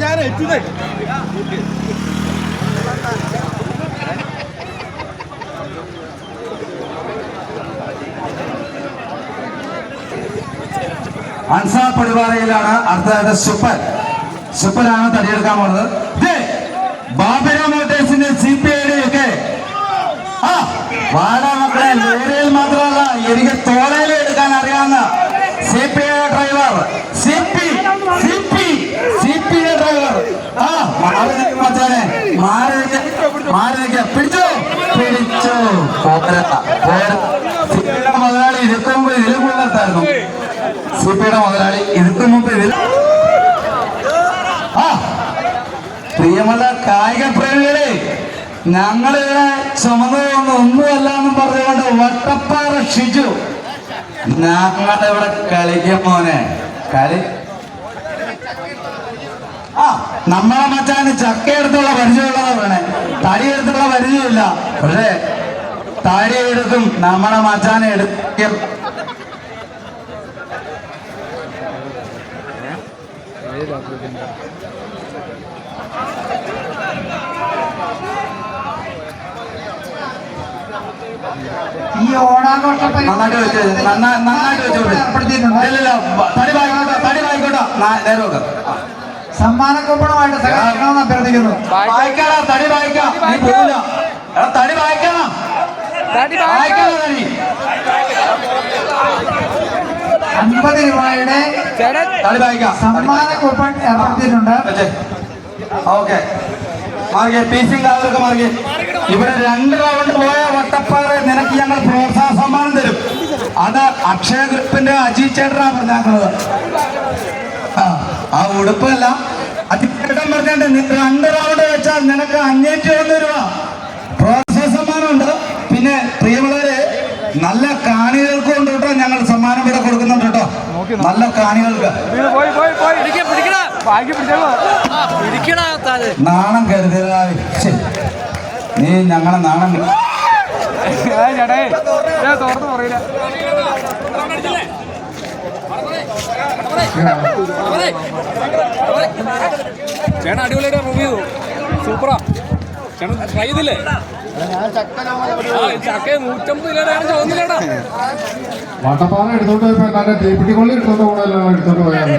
ഞാൻ എത്തുന്നേ അൻസാർ പടിവാറയിലാണ് അടുത്തതായിട്ട് സൂപ്പർ സൂപ്പറാണ് തടിയെടുക്കാൻ പോകുന്നത് ബാബിര മോട്ടേഴ്സിന്റെ സി പി ഐയുടെ ഒക്കെ ആ വാട മക്കളെ ലോറിയിൽ മാത്രമല്ല എനിക്ക് തോളയിൽ എടുക്കാൻ അറിയാവുന്ന C P I driver C P C P C P I driver. ആ മാറി മച്ചാനെ മാറി മാറി പിടിച്ചോ? പിടിച്ചോ. പോരാ പോരാ സി പി ഐയുടെ മുതലാളി ഇതൊക്കെ മുമ്പ് ഇതിലും സി പി ഐയുടെ മുതലാളി ഇതൊക്കെ മുമ്പ് ഇതിൽ ആ പ്രിയമുള്ള കായിക പ്രേമികളെ ഞങ്ങളിവിടെ ചുമന്നു ഒന്നുമല്ല എന്ന് പറഞ്ഞുകൊണ്ട് വട്ടപ്പാറ ഷിജു. ഞങ്ങളുടെ ഇവിടെ കളിക്കും മോനെ. കളി. ആ നമ്മളെ മച്ചാന് ചക്ക എടുത്തുള്ള പരിചയമുള്ളതാ വേണേ തടി എടുത്തുള്ള പരിചയമില്ല. പക്ഷേ തടി എടുത്തും നമ്മളെ മച്ചാനെ എടുക്കും. ഈ ഓണാഘോഷ നന്നായിട്ട് വെച്ച് സഹകരിക്കണമെന്ന് അഭ്യർത്ഥിക്കുന്നു. വായിക്കാടാ തടി വായിക്കാം. തടി വായിക്കണം. അൻപത് രൂപയുടെ തടി വായിക്കാം. സമ്മാന കൂപ്പൺ ഏർപ്പെടുത്തിയിട്ടുണ്ട് ഓക്കെ. മാർഗേ പീസിംഗ് അവർക്ക് മാർഗെ. ഇവിടെ രണ്ട് റൗണ്ട് പോയ വട്ടപ്പാറ നിനക്ക് ഞങ്ങൾ പ്രോത്സാഹ സമ്മാനം തരും. അത് അക്ഷയ ഗ്രൂപ്പിന്റെ അജി ചേട്ടനാ പറഞ്ഞാക്കുന്നത്. ആ, ആ ഉടുപ്പല്ല. അതിപ്പം പറഞ്ഞാണ്ട് രണ്ട് റൗണ്ട് വെച്ചാൽ നിനക്ക് അഞ്ഞൂറ്റി ഒന്ന് രൂപ. പ്രോത്സാഹ സമ്മാനമുണ്ട്. പിന്നെ പ്രിയമുള്ളവരെ നല്ല കാണികൾക്ക് കൊണ്ട് കേട്ടോ. ഞങ്ങൾ സമ്മാനം ഇവിടെ കൊടുക്കുന്നുണ്ട് കേട്ടോ. നല്ല കാണികൾക്ക്. നാണം പോയി നീ ഞങ്ങളെ നാണം ചേട്ടാ തുറന്ന് പറയില്ല ചേട്ടൻ അടിപൊളിയായിട്ട് മൂവ് ചെയ്തു. സൂപ്പറാ. ചേട്ടൻ ട്രൈ ചെയ്തില്ലേ? ചക്ക നൂറ്റമ്പത് ചോദിച്ചില്ലേടാ വട്ടപ്പാറ എടുത്തോണ്ട് പോയപ്പോ എന്നെ തീപ്പിട്ടിക്കൊള്ളി എടുത്തോണ്ട് കൂടെ എടുത്തോണ്ട് പോയാൽ